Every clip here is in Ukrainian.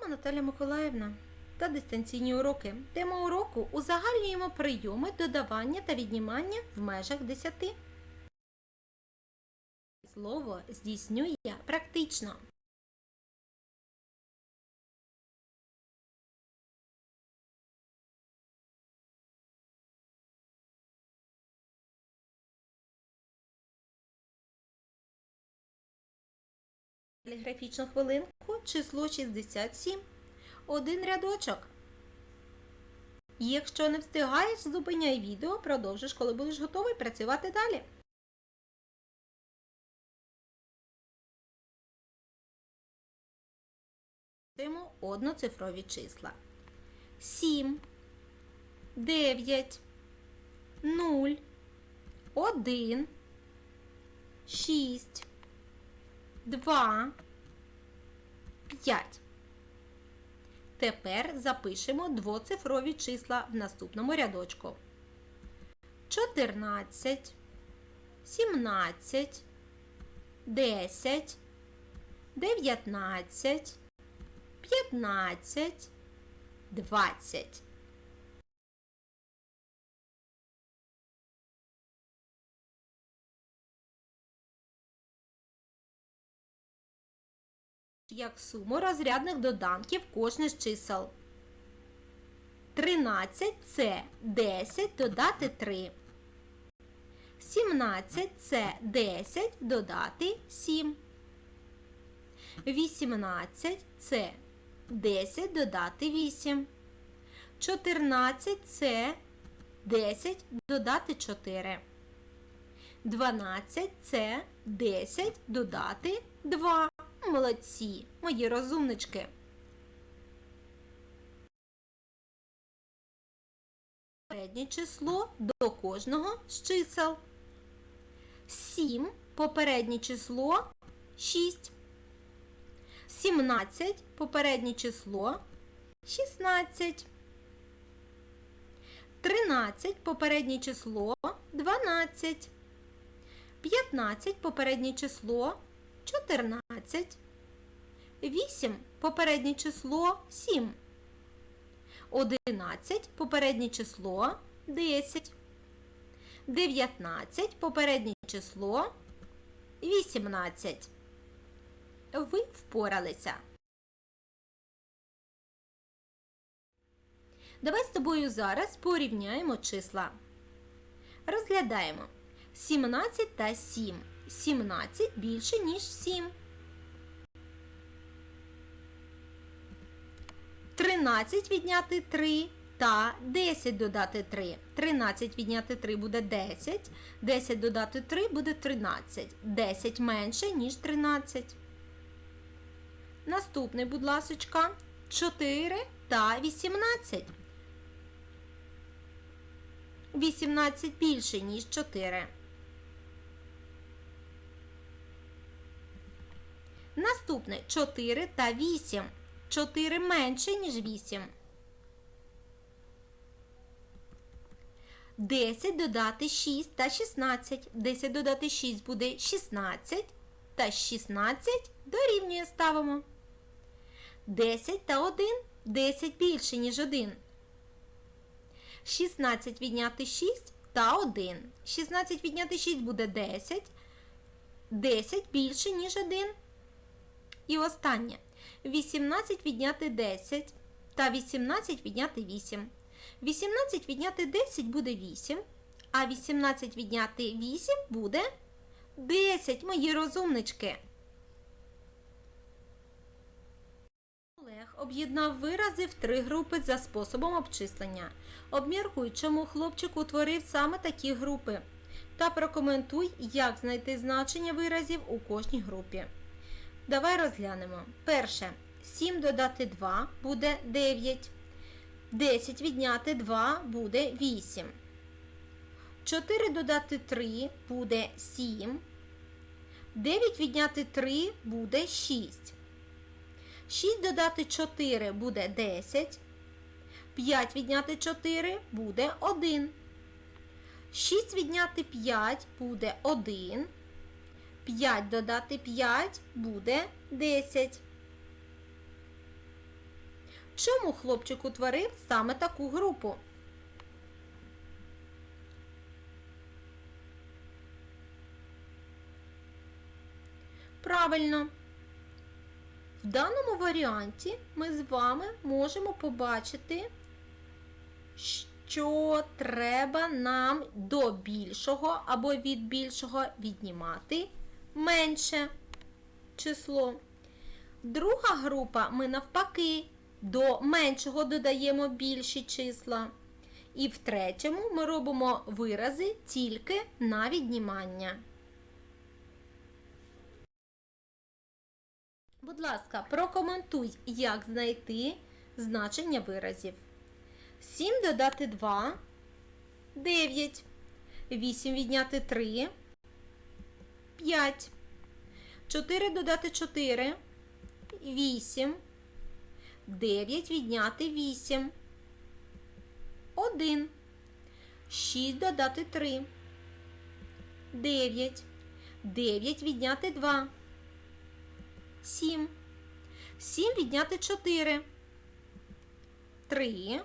вами Наталя Миколаївна та дистанційні уроки. Тема уроку узагальнюємо прийоми додавання та віднімання в межах 10. Слово здійснює практично. Телеграфічну хвилинку число 67. Один рядочок. Якщо не встигаєш, зупиняй відео, продовжиш, коли будеш готовий працювати далі. Пишемо одноцифрові числа. 7, 9, 0, 1, 6, 2, 5. Тепер запишемо двоцифрові числа в наступному рядочку. 14, 17, 10, 19, 15, 20. Як суму розрядних доданків кожне з чисел. 13 це 10 додати 3. 17 це 10 додати 7. 18 це 10 додати 8. 14 це 10 додати 4. 12 це 10 додати 2. Молодці, мої розумнички. Переднє число до кожного з чисел. 7 попереднє число 6. 17 попереднє число 16. 13 попереднє число 12. 15 попереднє число 14. 8 попереднє число 7. 11 попереднє число 10. 19 попереднє число 18. Ви впоралися. Давай з тобою зараз порівняємо числа. Розглядаємо 17 та 7. 17 більше, ніж 7. 13 відняти 3 та 10 додати 3. 13 відняти 3 буде 10. 10 додати 3 буде 13. 10 менше, ніж 13. Наступний, будь ласочка, 4 та 18. 18 більше, ніж 4. Наступне 4 та 8. 4 менше, ніж 8. 10 додати 6 та 16. 10 додати 6 буде 16. Та 16 дорівнює ставимо. 10 та 1 10 більше, ніж 1. 16 відняти 6 та 1. 16 відняти 6 буде 10. 10 більше, ніж 1. І останнє. 18 відняти 10 та 18 відняти 8. 18 відняти 10 буде 8, а 18 відняти 8 буде 10, мої розумнички. Олег об'єднав вирази в три групи за способом обчислення. Обміркуй, чому хлопчик утворив саме такі групи. Та прокоментуй, як знайти значення виразів у кожній групі. Давай розглянемо. Перше. 7 додати 2 буде 9. 10 відняти 2 буде 8. 4 додати 3 буде 7. 9 відняти 3 буде 6. 6 додати 4 буде 10. 5 відняти 4 буде 1. 6 відняти 5 буде 1. 5 додати 5 буде 10. Чому хлопчик утворив саме таку групу? Правильно. В даному варіанті ми з вами можемо побачити, що треба нам до більшого або від більшого віднімати менше число. Друга група ми навпаки до меншого додаємо більші числа. І в третьому ми робимо вирази тільки на віднімання. Будь ласка, прокоментуй, як знайти значення виразів. 7 додати 2 9. 8 відняти 3 5. 4 додати 4 8. 9 відняти 8. 1. 6 додати 3. 9. 9 відняти 2. 7. 7 відняти 4. 3.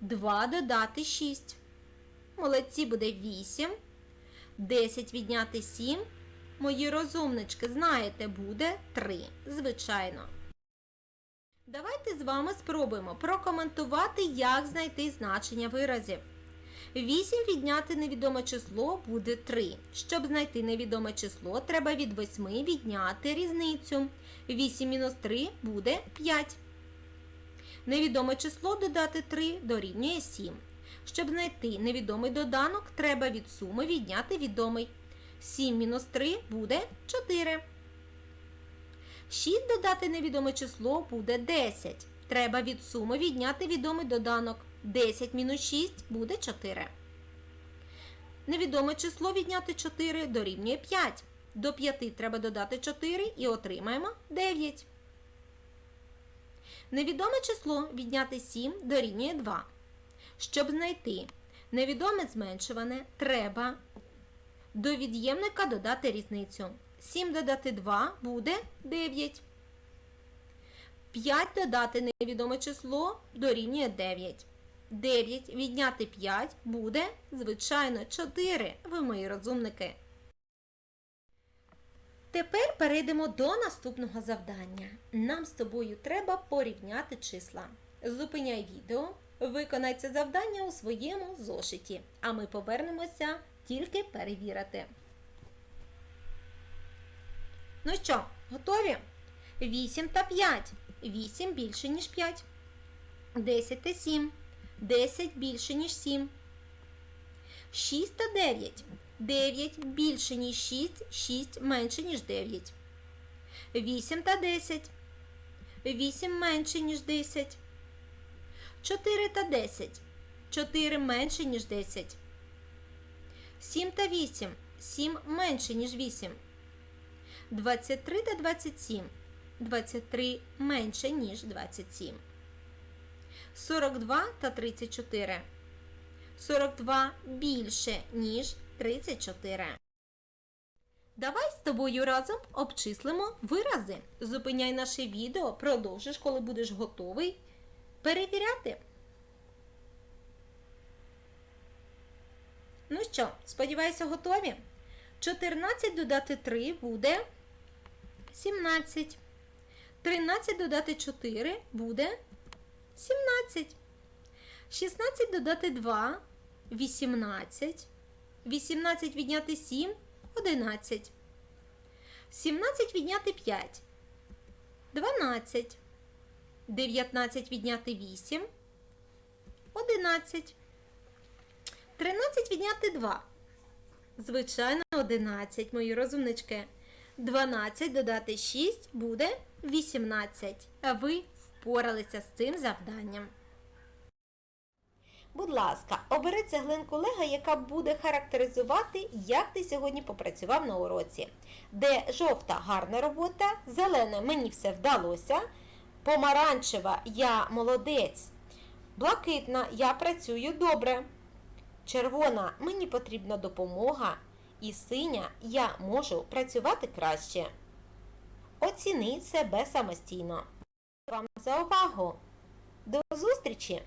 2 додати 6. Молодці буде 8. 10 відняти 7. Мої розумнички, знаєте, буде 3. Звичайно. Давайте з вами спробуємо прокоментувати, як знайти значення виразів. 8 відняти невідоме число буде 3. Щоб знайти невідоме число, треба від 8 відняти різницю. 8 мінус 3 буде 5. Невідоме число додати 3 дорівнює 7. Щоб знайти невідомий доданок, треба від суми відняти відомий. 7 мінус 3 буде 4. 6 додати невідоме число буде 10. Треба від суми відняти відомий доданок. 10 мінус 6 буде 4. Невідоме число відняти 4 дорівнює 5. До 5 треба додати 4 і отримаємо 9. Невідоме число відняти 7 дорівнює 2. Щоб знайти невідоме зменшуване, треба до від'ємника додати різницю. 7 додати 2 буде 9. 5 додати невідоме число дорівнює 9. 9 відняти 5 буде, звичайно, 4. Ви мої розумники. Тепер перейдемо до наступного завдання. Нам з тобою треба порівняти числа. Зупиняй відео, виконай це завдання у своєму зошиті, а ми повернемося тільки перевірити. Ну що, готові? 8 та 5. 8 більше, ніж 5. 10 та 7. 10 більше, ніж 7. 6 та 9. 9 більше, ніж 6, 6 менше, ніж 9. 8 та 10. 8 менше, ніж 10. 4 та 10. 4 менше, ніж 10. 7 та 8. 7 менше, ніж 8. 23 та 27. 23 менше, ніж 27. 42 та 34. 42 більше, ніж 34. Давай з тобою разом обчислимо вирази. Зупиняй наше відео, продовжиш, коли будеш готовий перевіряти. Ну що, сподіваюся, готові? 14 додати 3 буде 17. 13 додати 4 буде 17. 16 додати 2 18. 18 відняти 7 11. 17 відняти 5 12. 19 відняти 8 11. 13 відняти 2. Звичайно, 11, мої розумнички. 12 додати 6 буде 18. А ви впоралися з цим завданням. Будь ласка, обери цеглинку Лего, яка буде характеризувати, як ти сьогодні попрацював на уроці. Де жовта гарна робота, зелена мені все вдалося, помаранчева я молодець, блакитна я працюю добре. Червона мені потрібна допомога, і синя я можу працювати краще. Оціни себе самостійно. Вам за увагу! До зустрічі!